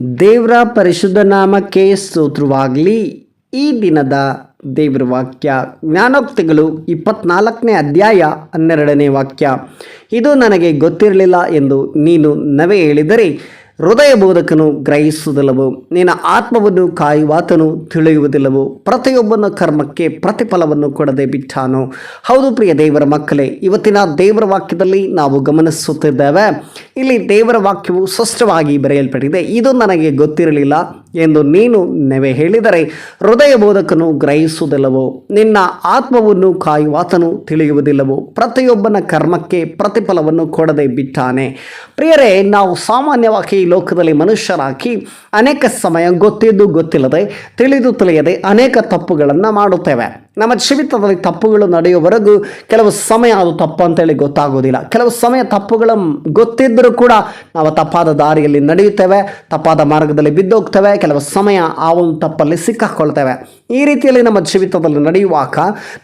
ದೇವರ ಪರಿಶುದ್ಧ ನಾಮಕ್ಕೆ ಸ್ತೋತ್ರವಾಗಲಿ. ಈ ದಿನದ ದೇವರ ವಾಕ್ಯ ಜ್ಞಾನೋಕ್ತಿಗಳು ಇಪ್ಪತ್ನಾಲ್ಕನೇ ಅಧ್ಯಾಯ ಹನ್ನೆರಡನೇ ವಾಕ್ಯ. ಇದು ನನಗೆ ಗೊತ್ತಿರಲಿಲ್ಲ ಎಂದು ನೀನು ನವೆ ಹೇಳಿದರೆ ಹೃದಯ ಬೋಧಕನು ಗ್ರಹಿಸುವುದಿಲ್ಲವೋ, ನಿನ್ನ ಆತ್ಮವನ್ನು ಕಾಯುವಾತನು ತಿಳಿಯುವುದಿಲ್ಲವೋ, ಪ್ರತಿಯೊಬ್ಬನ ಕರ್ಮಕ್ಕೆ ಪ್ರತಿಫಲವನ್ನು ಕೊಡದೆ ಬಿಟ್ಟಾನು? ಹೌದು ಪ್ರಿಯ ದೇವರ ಮಕ್ಕಳೇ, ಇವತ್ತಿನ ದೇವರ ವಾಕ್ಯದಲ್ಲಿ ನಾವು ಗಮನಿಸುತ್ತಿದ್ದೇವೆ. ಇಲ್ಲಿ ದೇವರ ವಾಕ್ಯವು ಸ್ಪಷ್ಟವಾಗಿ ಬರೆಯಲ್ಪಟ್ಟಿದೆ. ಇದು ನನಗೆ ಗೊತ್ತಿರಲಿಲ್ಲ ಎಂದು ನೀನು ನೆವೆ ಹೇಳಿದರೆ ಹೃದಯ ಬೋಧಕನು ಗ್ರಹಿಸುವುದಿಲ್ಲವೋ? ನಿನ್ನ ಆತ್ಮವನ್ನು ಕಾಯುವಾತನು ತಿಳಿಯುವುದಿಲ್ಲವೋ? ಪ್ರತಿಯೊಬ್ಬನ ಕರ್ಮಕ್ಕೆ ಪ್ರತಿಫಲವನ್ನು ಕೊಡದೆ ಬಿಟ್ಟಾನೆ. ಪ್ರಿಯರೇ, ನಾವು ಸಾಮಾನ್ಯವಾಗಿ ಲೋಕದಲ್ಲಿ ಮನುಷ್ಯರಾಗಿ ಅನೇಕ ಸಮಯ ಗೊತ್ತಿದ್ದು ಗೊತ್ತಿಲ್ಲದೆ, ತಿಳಿದು ತಿಳಿಯದೆ ಅನೇಕ ತಪ್ಪುಗಳನ್ನು ಮಾಡುತ್ತೇವೆ. ನಮ್ಮ ಜೀವಿತದಲ್ಲಿ ತಪ್ಪುಗಳು ನಡೆಯುವವರೆಗೂ ಕೆಲವು ಸಮಯ ಅದು ತಪ್ಪು ಅಂತೇಳಿ ಗೊತ್ತಾಗೋದಿಲ್ಲ. ಕೆಲವು ಸಮಯ ತಪ್ಪುಗಳ ಗೊತ್ತಿದ್ದರೂ ಕೂಡ ನಾವು ತಪ್ಪಾದ ದಾರಿಯಲ್ಲಿ ನಡೆಯುತ್ತೇವೆ, ತಪ್ಪಾದ ಮಾರ್ಗದಲ್ಲಿ ಬಿದ್ದೋಗ್ತೇವೆ, ಕೆಲವು ಸಮಯ ಆ ಒಂದು ತಪ್ಪಲ್ಲಿ ಸಿಕ್ಕಾಕೊಳ್ತೇವೆ. ಈ ರೀತಿಯಲ್ಲಿ ನಮ್ಮ ಜೀವಿತದಲ್ಲಿ ನಡೆಯುವಾಗ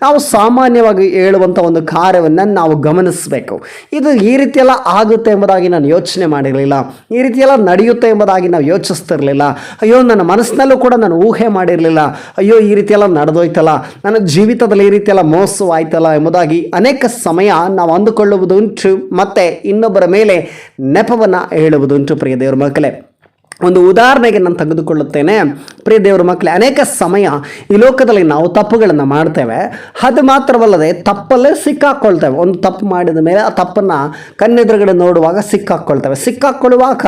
ನಾವು ಸಾಮಾನ್ಯವಾಗಿ ಹೇಳುವಂಥ ಒಂದು ಕಾರ್ಯವನ್ನು ನಾವು ಗಮನಿಸಬೇಕು. ಇದು ಈ ರೀತಿಯೆಲ್ಲ ಆಗುತ್ತೆ ಎಂಬುದಾಗಿ ನಾನು ಯೋಚನೆ ಮಾಡಿರಲಿಲ್ಲ. ಈ ರೀತಿಯೆಲ್ಲ ನಡೆಯುತ್ತೆ ಎಂಬುದಾಗಿ ನಾವು ಯೋಚಿಸ್ತಿರಲಿಲ್ಲ. ಅಯ್ಯೋ, ನನ್ನ ಮನಸ್ಸಿನಲ್ಲೂ ಕೂಡ ನಾನು ಊಹೆ ಮಾಡಿರಲಿಲ್ಲ. ಅಯ್ಯೋ, ಈ ರೀತಿಯೆಲ್ಲ ನಡೆದೋಯ್ತಲ್ಲ. ನನ್ನ ಜೀವಿತದಲ್ಲಿ ಈ ರೀತಿಯೆಲ್ಲ ಮೋಸವಾಯ್ತಲ್ಲ ಎಂಬುದಾಗಿ ಅನೇಕ ಸಮಯ ನಾವು ಅಂದುಕೊಳ್ಳುವುದುಂಟು, ಮತ್ತೆ ಇನ್ನೊಬ್ಬರ ಮೇಲೆ ನೆಪವನ್ನು ಹೇಳುವುದುಂಟು, ಪ್ರಿಯ ದೇವರ ಮಕ್ಕಳೇ. ಒಂದು ಉದಾಹರಣೆಗೆ ನಾನು ತೆಗೆದುಕೊಳ್ಳುತ್ತೇನೆ. ಪ್ರಿಯ ದೇವರ ಮಕ್ಕಳೇ, ಅನೇಕ ಸಮಯ ಈ ಲೋಕದಲ್ಲಿ ನಾವು ತಪ್ಪುಗಳನ್ನು ಮಾಡ್ತೇವೆ. ಅದು ಮಾತ್ರವಲ್ಲದೆ ತಪ್ಪಲ್ಲೇ ಸಿಕ್ಕಾಕ್ಕೊಳ್ತೇವೆ ಒಂದು ತಪ್ಪು ಮಾಡಿದ ಮೇಲೆ ಆ ತಪ್ಪನ್ನು ಕಣ್ಣೆದುರುಗಡೆ ನೋಡುವಾಗ ಸಿಕ್ಕಾಕ್ಕೊಳ್ತೇವೆ ಸಿಕ್ಕಾಕ್ಕೊಳ್ಳುವಾಗ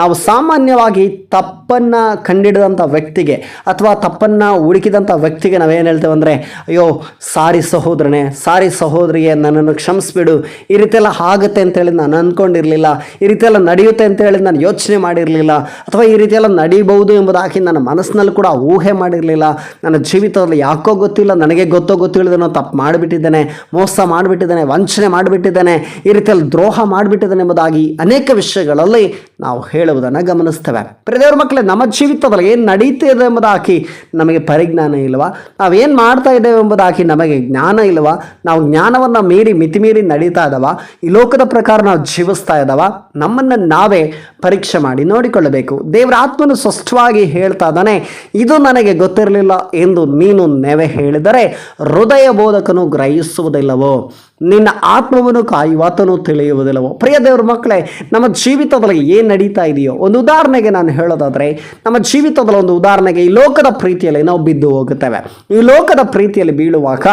ನಾವು ಸಾಮಾನ್ಯವಾಗಿ ತಪ್ಪನ್ನು ಕಂಡಿಡಿದಂಥ ವ್ಯಕ್ತಿಗೆ ಅಥವಾ ತಪ್ಪನ್ನು ಹುಡುಕಿದಂಥ ವ್ಯಕ್ತಿಗೆ ನಾವೇನು ಹೇಳ್ತೇವೆ ಅಂದರೆ, ಅಯ್ಯೋ, ಸಾರಿ ಸಹೋದರನೇ, ಸಾರಿ ಸಹೋದರಿಗೆ ನನ್ನನ್ನು ಕ್ಷಮಿಸ್ಬಿಡು. ಈ ರೀತಿಯೆಲ್ಲ ಆಗುತ್ತೆ ಅಂತೇಳಿ ನಾನು ಅಂದ್ಕೊಂಡಿರಲಿಲ್ಲ ಈ ರೀತಿಯೆಲ್ಲ ನಡೆಯುತ್ತೆ ಅಂತೇಳಿ ನಾನು ಯೋಚನೆ ಮಾಡಿರಲಿಲ್ಲ. ಅಥವಾ ಈ ರೀತಿಯೆಲ್ಲ ನಡೀಬಹುದು ಎಂಬುದಾಗಿ ನನ್ನ ಮನಸ್ಸಿನಲ್ಲಿ ಕೂಡ ಊಹೆ ಮಾಡಿರಲಿಲ್ಲ. ನನ್ನ ಜೀವಿತದಲ್ಲಿ ಯಾಕೋ ಗೊತ್ತಿಲ್ಲ, ನನಗೆ ಗೊತ್ತೋ ಗೊತ್ತಿಲ್ಲದೆ ನಾನು ತಪ್ಪು ಮಾಡಿಬಿಟ್ಟಿದ್ದೇನೆ, ಮೋಸ ಮಾಡಿಬಿಟ್ಟಿದ್ದೇನೆ, ವಂಚನೆ ಮಾಡಿಬಿಟ್ಟಿದ್ದೇನೆ, ಈ ರೀತಿಯಲ್ಲಿ ದ್ರೋಹ ಮಾಡಿಬಿಟ್ಟಿದ್ದೇನೆ ಎಂಬುದಾಗಿ ಅನೇಕ ವಿಷಯಗಳಲ್ಲಿ ನಾವು ಹೇಳುವುದನ್ನು ಗಮನಿಸ್ತೇವೆ. ಪ್ರದೇವ್ರ ಮಕ್ಕಳೇ, ನಮ್ಮ ಜೀವಿತದಲ್ಲಿ ಏನು ನಡೀತಿದೆ ಎಂಬುದಾಗಿ ನಮಗೆ ಪರಿಜ್ಞಾನ ಇಲ್ವಾ? ನಾವೇನು ಮಾಡ್ತಾ ಇದ್ದೇವೆ ಎಂಬುದಾಗಿ ನಮಗೆ ಜ್ಞಾನ ಇಲ್ವಾ? ನಾವು ಜ್ಞಾನವನ್ನು ಮೀರಿ ಮಿತಿಮೀರಿ ನಡೀತಾ ಇದ್ದಾವ ಈ ಲೋಕದ ಪ್ರಕಾರ ನಾವು ಜೀವಿಸ್ತಾ ಇದ್ದಾವ ನಮ್ಮನ್ನು ನಾವೇ ಪರೀಕ್ಷೆ ಮಾಡಿ ನೋಡಿಕೊಳ್ಳಬೇಕು. ದೇವರ ಆತ್ಮನು ಸ್ಪಷ್ಟವಾಗಿ ಹೇಳ್ತಾ ಇದ್ದಾನೆ, ಇದು ನನಗೆ ಗೊತ್ತಿರಲಿಲ್ಲ ಎಂದು ನೀನು ನೆವೆ ಹೇಳಿದರೆ ಹೃದಯ ಬೋಧಕನು ಗ್ರಹಿಸುವುದಿಲ್ಲವೋ? ನಿನ್ನ ಆತ್ಮವನ್ನು ಕಾಯುವಾತನು ತಿಳಿಯುವುದಿಲ್ಲವೋ. ಪ್ರಿಯ ದೇವ್ರ ಮಕ್ಕಳೇ, ನಮ್ಮ ಜೀವಿತದಲ್ಲಿ ಏನು ನಡೀತಾ ಇದೆಯೋ, ಒಂದು ಉದಾಹರಣೆಗೆ ನಾನು ಹೇಳೋದಾದರೆ, ನಮ್ಮ ಜೀವಿತದಲ್ಲಿ ಒಂದು ಉದಾಹರಣೆಗೆ ಈ ಲೋಕದ ಪ್ರೀತಿಯಲ್ಲಿ ನಾವು ಬಿದ್ದು ಹೋಗುತ್ತೇವೆ. ಈ ಲೋಕದ ಪ್ರೀತಿಯಲ್ಲಿ ಬೀಳುವಾಗ,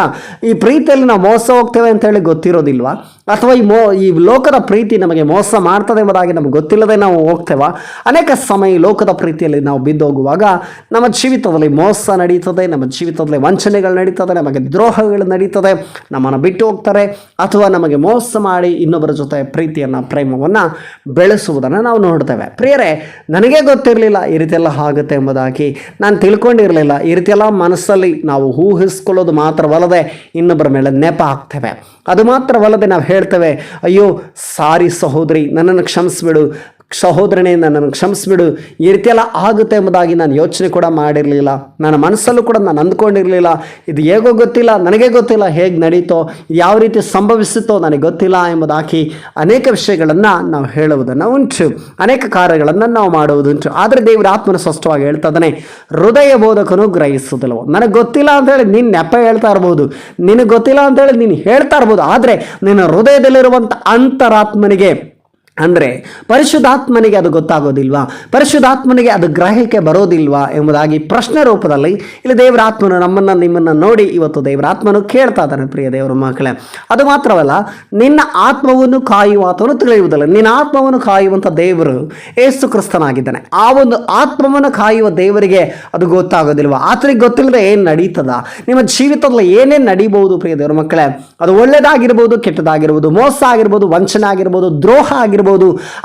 ಈ ಪ್ರೀತಿಯಲ್ಲಿ ನಾವು ಮೋಸ ಹೋಗ್ತೇವೆ ಅಂತೇಳಿ ಗೊತ್ತಿರೋದಿಲ್ವಾ? ಅಥವಾ ಈ ಮೋ, ಈ ಲೋಕದ ಪ್ರೀತಿ ನಮಗೆ ಮೋಸ ಮಾಡ್ತದೆ ಎಂಬುದಾಗಿ ನಮಗೆ ಗೊತ್ತಿಲ್ಲದೆ ನಾವು ಹೋಗ್ತೇವೆ? ಅನೇಕ ಸಮಯ ಲೋಕದ ಪ್ರೀತಿಯಲ್ಲಿ ನಾವು ಬಿದ್ದು ಹೋಗುವಾಗ, ನಮ್ಮ ಜೀವಿತದಲ್ಲಿ ಮೋಸ ನಡೀತದೆ, ನಮ್ಮ ಜೀವಿತದಲ್ಲಿ ವಂಚನೆಗಳು ನಡೀತದೆ, ನಮಗೆ ದ್ರೋಹಗಳು ನಡೀತದೆ, ನಮ್ಮನ್ನು ಬಿಟ್ಟು ಹೋಗ್ತಾರೆ. ಅಥವಾ ನಮಗೆ ಮೋಸ ಮಾಡಿ ಇನ್ನೊಬ್ಬರ ಜೊತೆ ಪ್ರೀತಿಯನ್ನು, ಪ್ರೇಮವನ್ನು ಬೆಳೆಸುವುದನ್ನು ನಾವು ನೋಡ್ತೇವೆ. ಪ್ರಿಯರೇ, ನನಗೆ ಗೊತ್ತಿರಲಿಲ್ಲ ಈ ರೀತಿಯೆಲ್ಲ ಆಗುತ್ತೆ ಎಂಬುದಾಗಿ. ನಾನು ತಿಳ್ಕೊಂಡಿರಲಿಲ್ಲ. ಈ ರೀತಿಯೆಲ್ಲ ಮನಸ್ಸಲ್ಲಿ ನಾವು ಊಹಿಸ್ಕೊಳ್ಳೋದು ಮಾತ್ರವಲ್ಲದೆ ಇನ್ನೊಬ್ಬರ ಮೇಲೆ ನೆಪ ಹಾಕ್ತೇವೆ. ಅದು ಮಾತ್ರವಲ್ಲದೆ ನಾವು ಹೇಳ್ತೇವೆ, ಅಯ್ಯೋ, ಸಾರಿ ಸಹೋದರಿ, ನನ್ನನ್ನು ಕ್ಷಮಿಸ್ಬಿಡು. ಸಹೋದರನೇ ನನ್ನನ್ನು ಕ್ಷಮಿಸ್ಬಿಡು. ಈ ರೀತಿಯೆಲ್ಲ ಆಗುತ್ತೆ ಎಂಬುದಾಗಿ ನಾನು ಯೋಚನೆ ಕೂಡ ಮಾಡಿರಲಿಲ್ಲ. ನನ್ನ ಮನಸ್ಸಲ್ಲೂ ಕೂಡ ನಾನು ಅಂದ್ಕೊಂಡಿರಲಿಲ್ಲ. ಇದು ಹೇಗೋ ಗೊತ್ತಿಲ್ಲ, ನನಗೆ ಗೊತ್ತಿಲ್ಲ ಹೇಗೆ ನಡೀತೋ ಯಾವ ರೀತಿ ಸಂಭವಿಸುತ್ತೋ ನನಗೆ ಗೊತ್ತಿಲ್ಲ ಎಂಬುದಾಗಿ ಅನೇಕ ವಿಷಯಗಳನ್ನು ನಾವು ಹೇಳುವುದನ್ನು ಉಂಟು. ಅನೇಕ ಕಾರ್ಯಗಳನ್ನು ನಾವು ಮಾಡುವುದುಂಟು ಆದರೆ ದೇವರ ಆತ್ಮನ ಸ್ಪಷ್ಟವಾಗಿ ಹೇಳ್ತಾ ಹೃದಯ ಬೋಧಕನು ಗ್ರಹಿಸುವುದಿಲ್ಲವೋ ನನಗೆ ಗೊತ್ತಿಲ್ಲ ಅಂತೇಳಿ ನಿನ್ನ ನೆಪ ಹೇಳ್ತಾ ಇರ್ಬೋದು. ನಿನಗೆ ಗೊತ್ತಿಲ್ಲ ಅಂತೇಳಿ ನೀನು ಹೇಳ್ತಾ ಇರ್ಬೋದು. ಆದರೆ ನಿನ್ನ ಹೃದಯದಲ್ಲಿರುವಂಥ ಅಂತರಾತ್ಮನಿಗೆ ಅಂದರೆ ಪರಿಶುದ್ಧಾತ್ಮನಿಗೆ ಅದು ಗೊತ್ತಾಗೋದಿಲ್ವಾ? ಪರಿಶುದ್ಧಾತ್ಮನಿಗೆ ಅದು ಗ್ರಹಕ್ಕೆ ಬರೋದಿಲ್ವಾ ಎಂಬುದಾಗಿ ಪ್ರಶ್ನೆ ರೂಪದಲ್ಲಿ ಇಲ್ಲಿ ದೇವರ ಆತ್ಮನು ನಮ್ಮನ್ನು ನಿಮ್ಮನ್ನು ನೋಡಿ ಇವತ್ತು ದೇವರ ಆತ್ಮನು ಕೇಳ್ತಾ ಇದ್ದಾನೆ ಪ್ರಿಯ ದೇವರ ಮಕ್ಕಳೇ. ಅದು ಮಾತ್ರವಲ್ಲ, ನಿನ್ನ ಆತ್ಮವನ್ನು ಕಾಯುವಾತನು ತಿಳಿಯುವುದಿಲ್ಲ. ನಿನ್ನ ಆತ್ಮವನ್ನು ಕಾಯುವಂಥ ದೇವರು ಏಸು ಕ್ರಿಸ್ತನಾಗಿದ್ದಾನೆ. ಆ ಒಂದು ಆತ್ಮವನ್ನು ಕಾಯುವ ದೇವರಿಗೆ ಅದು ಗೊತ್ತಾಗೋದಿಲ್ವಾ? ಆತನಿಗೆ ಗೊತ್ತಿಲ್ಲದೆ ಏನು ನಡೀತದ? ನಿಮ್ಮ ಜೀವಿತದಲ್ಲಿ ಏನೇನು ನಡೀಬಹುದು ಪ್ರಿಯ ದೇವರ ಮಕ್ಕಳೇ? ಅದು ಒಳ್ಳೆಯದಾಗಿರ್ಬೋದು ಕೆಟ್ಟದಾಗಿರ್ಬೋದು, ಮೋಸ ಆಗಿರ್ಬೋದು, ವಂಚನೆ ಆಗಿರ್ಬೋದು, ದ್ರೋಹ ಆಗಿರ್ಬೋದು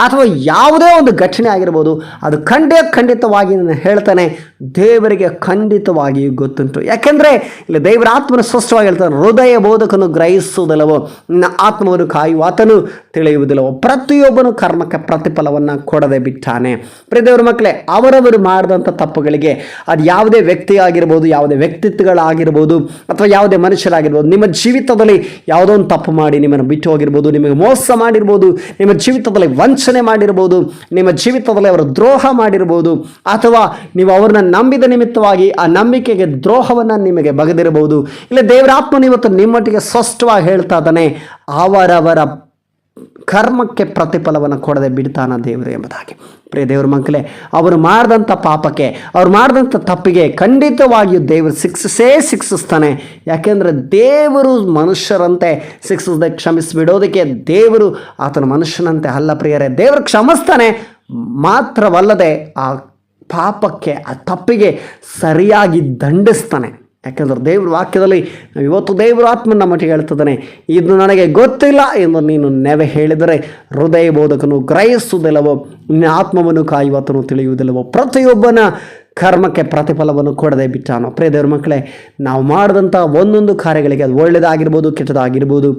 ಅಥವಾ ಯಾವುದೇ ಒಂದು ಘಟನೆ ಆಗಿರ್ಬೋದು, ಅದು ಖಂಡೇ ಖಂಡಿತವಾಗಿ ನಾನು ಹೇಳ್ತಾನೆ, ದೇವರಿಗೆ ಖಂಡಿತವಾಗಿ ಗೊತ್ತುಂಟು. ಯಾಕೆಂದರೆ ಇಲ್ಲಿ ದೇವರ ಆತ್ಮನ ಸ್ಪಷ್ಟವಾಗಿ ಹೇಳ್ತಾನೆ, ಹೃದಯ ಬೋಧಕನು ಗ್ರಹಿಸುವುದಿಲ್ಲವೋ, ನಿನ್ನ ಆತ್ಮವನ್ನು ಕಾಯುವಾತನು ತಿಳಿಯುವುದಿಲ್ಲವೋ, ಪ್ರತಿಯೊಬ್ಬನು ಕರ್ಮಕ್ಕೆ ಪ್ರತಿಫಲವನ್ನು ಕೊಡದೆ ಬಿಟ್ಟಾನೆ. ಪ್ರಿಯ ದೇವರ ಮಕ್ಕಳೇ, ಅವರವರು ಮಾಡಿದಂಥ ತಪ್ಪುಗಳಿಗೆ, ಅದು ಯಾವುದೇ ವ್ಯಕ್ತಿ ಆಗಿರ್ಬೋದು, ಯಾವುದೇ ವ್ಯಕ್ತಿತ್ವಗಳಾಗಿರ್ಬೋದು, ಅಥವಾ ಯಾವುದೇ ಮನುಷ್ಯರಾಗಿರ್ಬೋದು, ನಿಮ್ಮ ಜೀವಿತದಲ್ಲಿ ಯಾವುದೋ ಒಂದು ತಪ್ಪು ಮಾಡಿ ನಿಮ್ಮನ್ನು ಬಿಟ್ಟು ಹೋಗಿರ್ಬೋದು, ನಿಮಗೆ ಮೋಸ ಮಾಡಿರ್ಬೋದು, ನಿಮ್ಮ ಜೀವಿತದಲ್ಲಿ ಜೀವಿತದಲ್ಲಿ ವಂಚನೆ ಮಾಡಿರ್ಬೋದು, ನಿಮ್ಮ ಜೀವಿತದಲ್ಲಿ ಅವರು ದ್ರೋಹ ಮಾಡಿರ್ಬೋದು, ಅಥವಾ ನೀವು ಅವ್ರನ್ನ ನಂಬಿದ ನಿಮಿತ್ತವಾಗಿ ಆ ನಂಬಿಕೆಗೆ ದ್ರೋಹವನ್ನು ನಿಮಗೆ ಬಗೆದಿರಬಹುದು. ಇಲ್ಲ ದೇವರಾತ್ಮನ ಇವತ್ತು ನಿಮ್ಮೊಟ್ಟಿಗೆ ಸ್ಪಷ್ಟವಾಗಿ ಹೇಳ್ತಾ ಇದ್ದಾನೆ, ಅವರವರ ಕರ್ಮಕ್ಕೆ ಪ್ರತಿಫಲವನ್ನು ಕೊಡದೆ ಬಿಡ್ತಾನ ದೇವರು ಎಂಬುದಾಗಿ. ಪ್ರಿಯ ದೇವ್ರ ಮಕ್ಕಳೇ, ಅವರು ಮಾಡಿದಂಥ ಪಾಪಕ್ಕೆ, ಅವ್ರು ಮಾಡಿದಂಥ ತಪ್ಪಿಗೆ ಖಂಡಿತವಾಗಿಯೂ ದೇವರು ಶಿಕ್ಷಿಸೇ ಶಿಕ್ಷಿಸ್ತಾನೆ. ಯಾಕೆಂದರೆ ದೇವರು ಮನುಷ್ಯರಂತೆ ಶಿಕ್ಷಿಸದೆ ಕ್ಷಮಿಸಿಬಿಡೋದಕ್ಕೆ ದೇವರು ಆತನ ಮನುಷ್ಯನಂತೆ ಅಲ್ಲ ಪ್ರಿಯರೇ, ದೇವರು ಕ್ಷಮಿಸ್ತಾನೆ. ಮಾತ್ರವಲ್ಲದೆ ಆ ಪಾಪಕ್ಕೆ, ಆ ತಪ್ಪಿಗೆ ಸರಿಯಾಗಿ ದಂಡಿಸ್ತಾನೆ. ಯಾಕಂದ್ರೆ ದೇವ್ರ ವಾಕ್ಯದಲ್ಲಿ ಇವತ್ತು ದೇವರು ಆತ್ಮನ ಮಟ್ಟಿಗೆ ಹೇಳ್ತಿದ್ದಾನೆ ಇದು ನನಗೆ ಗೊತ್ತಿಲ್ಲ ಎಂದು ನೀನು ನೆವೆ ಹೇಳಿದರೆ ಹೃದಯ ಬೋಧಕನು ಗ್ರಹಿಸುವುದಿಲ್ಲವೋ, ನಿನ್ನ ಆತ್ಮವನ್ನು ಕಾಯುವತನು ತಿಳಿಯುವುದಿಲ್ಲವೋ, ಪ್ರತಿಯೊಬ್ಬನ ಕರ್ಮಕ್ಕೆ ಪ್ರತಿಫಲವನ್ನು ಕೊಡದೆ ಬಿಟ್ಟಾನು. ಪ್ರಿಯ ದೇವ್ರ ಮಕ್ಕಳೇ, ನಾವು ಮಾಡಿದಂಥ ಒಂದೊಂದು ಕಾರ್ಯಗಳಿಗೆ ಅದು ಒಳ್ಳೆಯದಾಗಿರ್ಬೋದು, ಕೆಟ್ಟದಾಗಿರ್ಬೋದು,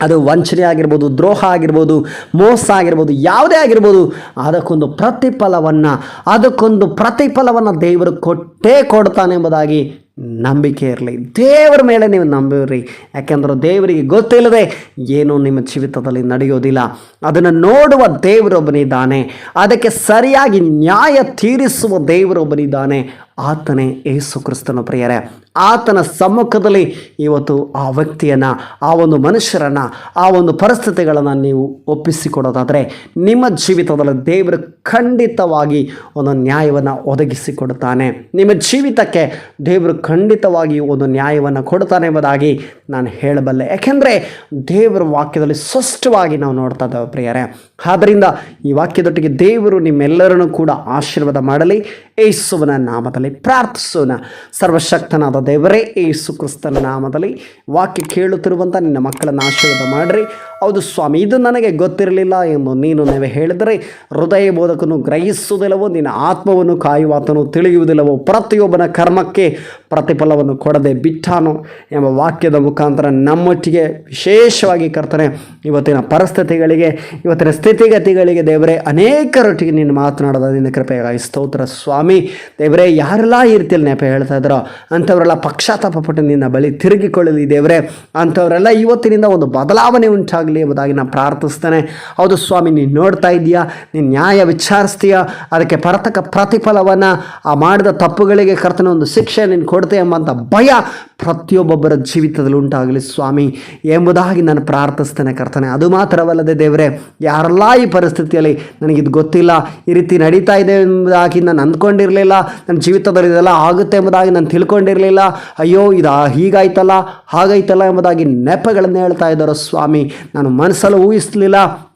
ಅದು ವಂಚನೆ ಆಗಿರ್ಬೋದು ದ್ರೋಹ ಆಗಿರ್ಬೋದು, ಮೋಸ ಆಗಿರ್ಬೋದು, ಯಾವುದೇ ಆಗಿರ್ಬೋದು, ಅದಕ್ಕೊಂದು ಪ್ರತಿಫಲವನ್ನು ಅದಕ್ಕೊಂದು ಪ್ರತಿಫಲವನ್ನು ದೇವರು ಕೊಟ್ಟೇ ಕೊಡ್ತಾನೆ ಎಂಬುದಾಗಿ ನಂಬಿಕೆ ಇರಲಿ. ದೇವರ ಮೇಲೆ ನೀವು ನಂಬಿರಿ ಯಾಕೆಂದ್ರೆ ದೇವರಿಗೆ ಗೊತ್ತಿಲ್ಲದೆ ಏನೂ ನಿಮ್ಮ ಜೀವಿತದಲ್ಲಿ ನಡೆಯೋದಿಲ್ಲ. ಅದನ್ನು ನೋಡುವ ದೇವರೊಬ್ಬನಿದ್ದಾನೆ. ಅದಕ್ಕೆ ಸರಿಯಾಗಿ ನ್ಯಾಯ ತೀರಿಸುವ ದೇವರೊಬ್ಬನಿದ್ದಾನೆ. ಆತನೇ ಏಸು ಕ್ರಿಸ್ತನು ಪ್ರಿಯರೇ. ಆತನ ಸಮ್ಮುಖದಲ್ಲಿ ಇವತ್ತು ಆ ವ್ಯಕ್ತಿಯನ್ನು, ಆ ಒಂದು ಮನುಷ್ಯರನ್ನು, ಆ ಒಂದು ಪರಿಸ್ಥಿತಿಗಳನ್ನು ನೀವು ಒಪ್ಪಿಸಿಕೊಡೋದಾದರೆ ನಿಮ್ಮ ಜೀವಿತದಲ್ಲಿ ದೇವರು ಖಂಡಿತವಾಗಿ ಒಂದು ನ್ಯಾಯವನ್ನು ಒದಗಿಸಿಕೊಡುತ್ತಾನೆ. ನಿಮ್ಮ ಜೀವಿತಕ್ಕೆ ದೇವರು ಖಂಡಿತವಾಗಿ ಒಂದು ನ್ಯಾಯವನ್ನು ಕೊಡ್ತಾನೆ ಎಂಬುದಾಗಿ ನಾನು ಹೇಳಬಲ್ಲೆ. ಯಾಕೆಂದರೆ ದೇವರ ವಾಕ್ಯದಲ್ಲಿ ಸ್ಪಷ್ಟವಾಗಿ ನಾವು ನೋಡ್ತಾ ಇದ್ದೇವೆ ಪ್ರಿಯರೇ. ಆದ್ದರಿಂದ ಈ ವಾಕ್ಯದೊಟ್ಟಿಗೆ ದೇವರು ನಿಮ್ಮೆಲ್ಲರನ್ನು ಕೂಡ ಆಶೀರ್ವಾದ ಮಾಡಲಿ. ಏಸುವನ ನಾಮದಲ್ಲಿ ಪ್ರಾರ್ಥಿಸೋಣ. ಸರ್ವಶಕ್ತನಾದ ದೇವರೇ ಏಸು ಕ್ರಿಸ್ತನ ನಾಮದಲ್ಲಿ ವಾಕ್ಯ ಕೇಳುತ್ತಿರುವಂಥ ನಿನ್ನ ಮಕ್ಕಳನ್ನು ಆಶೀರ್ವಾದ ಮಾಡಿರಿ. ಹೌದು ಸ್ವಾಮಿ, ಇದು ನನಗೆ ಗೊತ್ತಿರಲಿಲ್ಲ ಎಂದು ನೀನು ನೀವೇ ಹೇಳಿದರೆ ಹೃದಯ ಬೋಧಕನು ಗ್ರಹಿಸುವುದಿಲ್ಲವೋ, ನಿನ್ನ ಆತ್ಮವನ್ನು ಕಾಯುವಾತನು ತಿಳಿಯುವುದಿಲ್ಲವೋ, ಪ್ರತಿಯೊಬ್ಬನ ಕರ್ಮಕ್ಕೆ ಪ್ರತಿಫಲವನ್ನು ಕೊಡದೆ ಬಿಟ್ಟಾನು ಎಂಬ ವಾಕ್ಯದ ಮುಖಾಂತರ ನಮ್ಮೊಟ್ಟಿಗೆ ವಿಶೇಷವಾಗಿ ಕರ್ತನೆ, ಇವತ್ತಿನ ಪರಿಸ್ಥಿತಿಗಳಿಗೆ, ಇವತ್ತಿನ ಸ್ಥಿತಿಗತಿಗಳಿಗೆ ದೇವರೇ, ಅನೇಕರೊಟ್ಟಿಗೆ ನೀನು ಮಾತನಾಡೋದ ನಿನ್ನ ಕೃಪೆಗಾಗಿ ಸ್ತೋತ್ರ. ಸ್ವಾಮಿ, ದೇವರೇ, ಯಾರೆಲ್ಲ ಇರ್ತಿಲ್ಲ ನೆಪ ಹೇಳ್ತಾ ಇದ್ರೋ ಅಂಥವರೆಲ್ಲ ಪಕ್ಷಾತಾಪ ಪಟ್ಟು ನಿನ್ನ ಬಳಿ ತಿರುಗಿಕೊಳ್ಳಲಿ ದೇವರೇ. ಅಂಥವರೆಲ್ಲ ಇವತ್ತಿನಿಂದ ಒಂದು ಬದಲಾವಣೆ ಉಂಟಾಗಲಿ ಎಂಬುದಾಗಿ ನಾನು ಪ್ರಾರ್ಥಿಸ್ತೇನೆ. ಹೌದು ಸ್ವಾಮಿ, ನೀನು ನೋಡ್ತಾ ಇದೆಯಾ ನೀನು ನ್ಯಾಯ ವಿಚಾರಿಸ್ತೀಯಾ? ಅದಕ್ಕೆ ಪರತಕ ಪ್ರತಿಫಲವನ್ನು, ಆ ಮಾಡಿದ ತಪ್ಪುಗಳಿಗೆ ಕರ್ತನ ಒಂದು ಶಿಕ್ಷೆ ನೀನು ಕೊಡ್ತೆ ಎಂಬಂಥ ಭಯ ಪ್ರತಿಯೊಬ್ಬೊಬ್ಬರ ಜೀವಿತದಲ್ಲಿ ಉಂಟಾಗಲಿ ಸ್ವಾಮಿ ಎಂಬುದಾಗಿ ನಾನು ಪ್ರಾರ್ಥಿಸ್ತೇನೆ ಕರ್ತನೆ. ಅದು ಮಾತ್ರವಲ್ಲದೆ ದೇವರೇ, ಯಾರೆಲ್ಲ ಈ ಪರಿಸ್ಥಿತಿಯಲ್ಲಿ ನನಗಿದು ಗೊತ್ತಿಲ್ಲ. ಈ ರೀತಿ ನಡೀತಾ ಇದೆ ಎಂಬುದಾಗಿ ನಾನು ಅಂದ್ಕೊಂಡಿರಲಿಲ್ಲ. ನನ್ನ ಜೀವಿತದಲ್ಲಿ ಇದೆಲ್ಲ ಆಗುತ್ತೆ ಎಂಬುದಾಗಿ ನಾನು ತಿಳ್ಕೊಂಡಿರಲಿಲ್ಲ. ಅಯ್ಯೋ, ಇದು ಹೀಗಾಯ್ತಲ್ಲ, ಹಾಗಾಯ್ತಲ್ಲ ಎಂಬುದಾಗಿ ನೆಪಗಳನ್ನು ಹೇಳ್ತಾ ಇದ್ದಾರೋ ಸ್ವಾಮಿ. ನಾನು ಮನಸ್ಸಲ್ಲಿ ಊಹಿಸಲಿಲ್ಲ.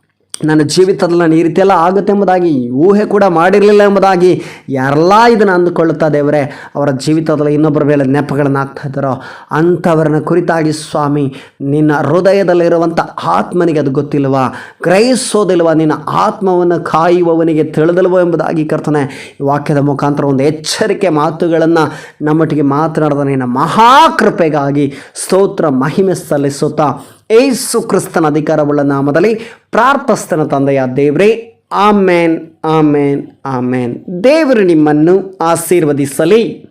ನನ್ನ ಜೀವಿತದಲ್ಲಿ ನಾನು ಈ ರೀತಿಯೆಲ್ಲ ಆಗುತ್ತೆ ಎಂಬುದಾಗಿ, ಊಹೆ ಕೂಡ ಮಾಡಿರಲಿಲ್ಲ ಎಂಬುದಾಗಿ ಯಾರೆಲ್ಲ ಇದನ್ನು ಅಂದುಕೊಳ್ಳುತ್ತಾ ದೇವರೇ, ಅವರ ಜೀವಿತದಲ್ಲಿ ಇನ್ನೊಬ್ಬರ ಮೇಲೆ ನೆಪಗಳನ್ನು ಹಾಕ್ತಾ ಇದ್ದಾರೋ ಅಂಥವರನ್ನ ಕುರಿತಾಗಿ ಸ್ವಾಮಿ, ನಿನ್ನ ಹೃದಯದಲ್ಲಿರುವಂಥ ಆತ್ಮನಿಗೆ ಅದು ಗೊತ್ತಿಲ್ವಾ ಗ್ರಹಿಸೋದಿಲ್ವ ನಿನ್ನ ಆತ್ಮವನ್ನು ಕಾಯುವವನಿಗೆ ತಿಳಿದಲ್ವೋ ಎಂಬುದಾಗಿ ಕರ್ತನೆ, ಈ ವಾಕ್ಯದ ಮುಖಾಂತರ ಒಂದು ಎಚ್ಚರಿಕೆ ಮಾತುಗಳನ್ನು ನಮ್ಮೊಟ್ಟಿಗೆ ಮಾತನಾಡಿದ ನಿನ್ನ ಮಹಾಕೃಪೆಗಾಗಿ ಸ್ತೋತ್ರ, ಮಹಿಮೆ ಸಲ್ಲಿಸುತ್ತಾ ಏಸು ಕ್ರಿಸ್ತನ ಅಧಿಕಾರವುಳ್ಳ ನಾಮದಲ್ಲಿ ಪ್ರಾರ್ಥಸ್ತನ ತಂದೆಯ ದೇವರೇ ಆಮೇನ್ ಆಮೇನ್ ಆಮೇನ್. ದೇವರು ನಿಮ್ಮನ್ನು ಆಶೀರ್ವದಿಸಲಿ.